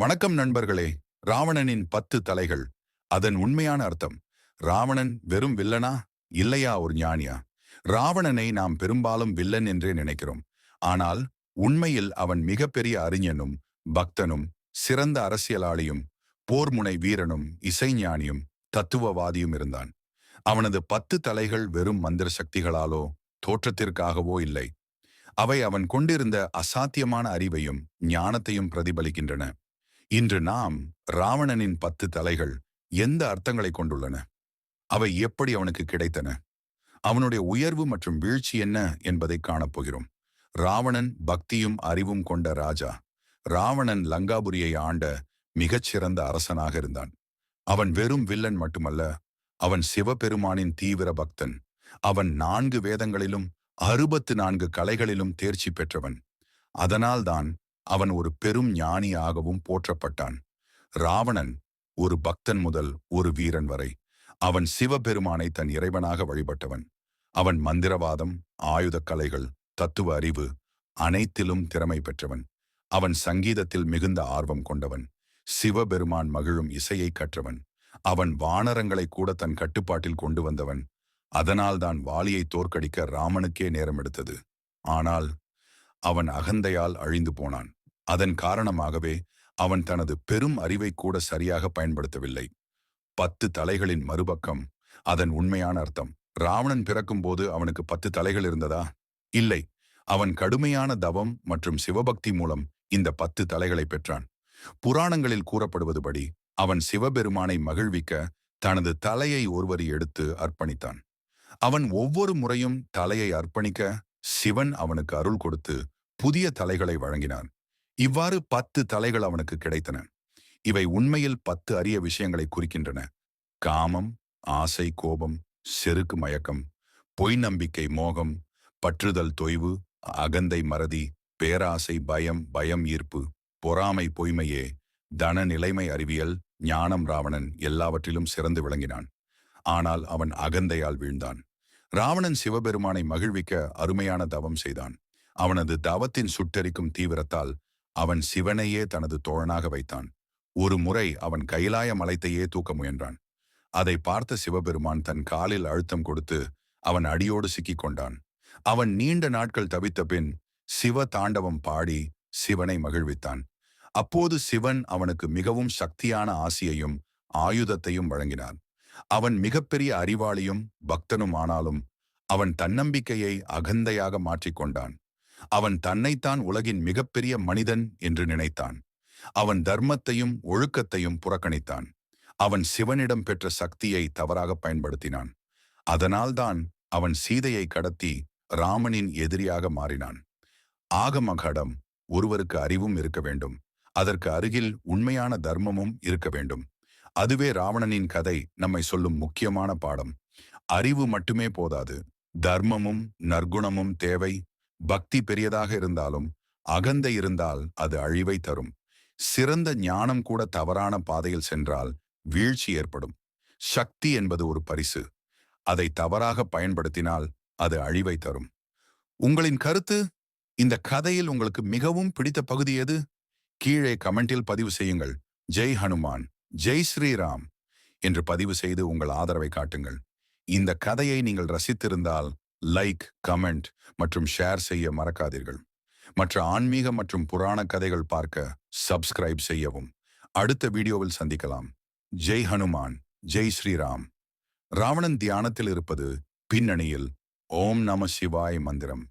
வணக்கம் நண்பர்களே. ராவணனின் பத்து தலைகள். அதன் உண்மையான அர்த்தம் ராவணன் வெறும் வில்லனா? இல்லையா ஒரு ஞானியா? ராவணனை நாம் பெரும்பாலும் வில்லன் என்றே நினைக்கிறோம். ஆனால் உண்மையில் அவன் மிகப்பெரிய அறிஞனும் பக்தனும் சிறந்த அரசியலாளியும் போர்முனை வீரனும் இசைஞானியும் தத்துவவாதியும் இருந்தான். அவனது பத்து தலைகள் வெறும் மந்திர சக்திகளாலோ தோற்றத்திற்காகவோ இல்லை. அவை அவன் கொண்டிருந்த அசாத்தியமான அறிவையும் ஞானத்தையும் பிரதிபலிக்கின்றன. இன்று நாம் ராவணனின் பத்து தலைகள் எந்த அர்த்தங்களை கொண்டுள்ளன? அவை எப்படி அவனுக்கு கிடைத்தன? அவனுடைய உயர்வு மற்றும் வீழ்ச்சி என்ன என்பதை காணப்போகிறோம் ராவணன் பக்தியும் அறிவும் கொண்ட ராஜா. ராவணன் லங்காபுரியை ஆண்ட மிகச்சிறந்த அரசனாக இருந்தான். அவன் வெறும் வில்லன் மட்டுமல்ல அவன் சிவபெருமானின் தீவிர பக்தன். அவன் நான்கு வேதங்களிலும் அறுபத்து நான்கு கலைகளிலும் தேர்ச்சி பெற்றவன். அதனால்தான் அவன் ஒரு பெரும் ஞானியாகவும் போற்றப்பட்டான். ராவணன் ஒரு பக்தன் முதல் ஒரு வீரன் வரை. அவன் சிவபெருமானை தன் இறைவனாக வழிபட்டவன். அவன் மந்திரவாதம் ஆயுதக் கலைகள் தத்துவ அறிவு அனைத்திலும் திறமை பெற்றவன். அவன் சங்கீதத்தில் மிகுந்த ஆர்வம் கொண்டவன். சிவபெருமான் மகிழும் இசையை கற்றவன். அவன் வானரங்களை கூட தன் கட்டுப்பாட்டில் கொண்டு வந்தவன். அதனால்தான் வாலியை தோற்கடிக்க ராமனுக்கே நேரம் எடுத்தது. ஆனால் அவன் அகந்தையால் அழிந்து போனான். அதன் காரணமாகவே அவன் தனது பெரும் அறிவை கூட சரியாக பயன்படுத்தவில்லை. பத்து தலைகளின் மறுபக்கம் அதன் உண்மையான அர்த்தம். ராவணன் பிறக்கும்போது அவனுக்கு பத்து தலைகள் இருந்ததா? இல்லை. அவன் கடுமையான தவம் மற்றும் சிவபக்தி மூலம் இந்த பத்து தலைகளை பெற்றான். புராணங்களில் கூறப்படுவதுபடி அவன் சிவபெருமானை மகிழ்விக்க தனது தலையை ஒருவரி எடுத்து அர்ப்பணித்தான். அவன் ஒவ்வொரு முறையும் தலையை அர்ப்பணிக்க சிவன் அவனுக்கு அருள் கொடுத்து புதிய தலைகளை வழங்கினான். இவ்வாறு பத்து தலைகள் அவனுக்கு கிடைத்தன. இவை உண்மையில் பத்து அரிய விஷயங்களை குறிக்கின்றன. காமம் ஆசை கோபம் செருக்கு மயக்கம் பொய் நம்பிக்கை மோகம் பற்றுதல் தொய்வு அகந்தை மறதி பேராசை பயம் பயம் ஈர்ப்பு பொறாமை பொய்மையே தன நிலைமை அறிவியல் ஞானம் ராவணன் எல்லாவற்றிலும் சிறந்து விளங்கினான். ஆனால் அவன் அகந்தையால் வீழ்ந்தான். ராவணன் சிவபெருமானை மகிழ்விக்க அருமையான தவம் செய்தான். அவனது தவத்தின் சுட்டரிக்கும் தீவிரத்தால் அவன் சிவனையே தனது தோழனாக வைத்தான். ஒரு முறை அவன் கைலாய மலைத்தையே தூக்க முயன்றான். அதை பார்த்த சிவபெருமான் தன் காலில் அழுத்தம் கொடுத்து அவன் அடியோடு சிக்கிக் கொண்டான். அவன் நீண்ட நாட்கள் தவித்த பின் சிவ தாண்டவம் பாடி சிவனை மகிழ்வித்தான். அப்போது சிவன் அவனுக்கு மிகவும் சக்தியான ஆசியையும் ஆயுதத்தையும் வழங்கினான் அவன் மிகப்பெரிய அறிவாளியும் பக்தனும் ஆனாலும் அவன் தன்னம்பிக்கையை அகந்தையாக மாற்றிக்கொண்டான் அவன் தன்னைத்தான் உலகின் மிகப்பெரிய மனிதன் என்று நினைத்தான். அவன் தர்மத்தையும் ஒழுக்கத்தையும் புறக்கணித்தான். அவன் சிவனிடம் பெற்ற சக்தியை தவறாக பயன்படுத்தினான். அதனால்தான் அவன் சீதையை கடத்தி ராமனின் எதிரியாக மாறினான். ஆகமகடம் ஒருவருக்கு அறிவும் இருக்க வேண்டும். அதற்கு அருகில் உண்மையான தர்மமும் இருக்க வேண்டும். அதுவே ராவணனின் கதை நம்மை சொல்லும் முக்கியமான பாடம். அறிவு மட்டுமே போதாது. தர்மமும் நற்குணமும் தேவை. பக்தி பெரியதாக இருந்தாலும் அகந்தை இருந்தால் அது அழிவை தரும். சிறந்த ஞானம் கூட தவறான பாதையில் சென்றால் வீழ்ச்சி ஏற்படும். சக்தி என்பது ஒரு பரிசு. அதை தவறாக பயன்படுத்தினால் அது அழிவை தரும். உங்களின் கருத்து? இந்த கதையில் உங்களுக்கு மிகவும் பிடித்த பகுதி எது? கீழே கமெண்டில் பதிவு செய்யுங்கள். ஜெய் ஹனுமான். ஜெய் ஸ்ரீராம் என்று பதிவு செய்து உங்கள் ஆதரவை காட்டுங்கள். இந்த கதையை நீங்கள் ரசித்திருந்தால் லைக் கமெண்ட் மற்றும் ஷேர் செய்ய மறக்காதீர்கள். மற்ற ஆன்மீக மற்றும் புராண கதைகள் பார்க்க சப்ஸ்கிரைப் செய்யவும். அடுத்த வீடியோவில் சந்திக்கலாம். ஜெய் ஹனுமான் ஜெய் ஸ்ரீராம். ராவணன் தியானத்தில் இருப்பது பின்னணியில். ஓம் நம சிவாய் மந்திரம்.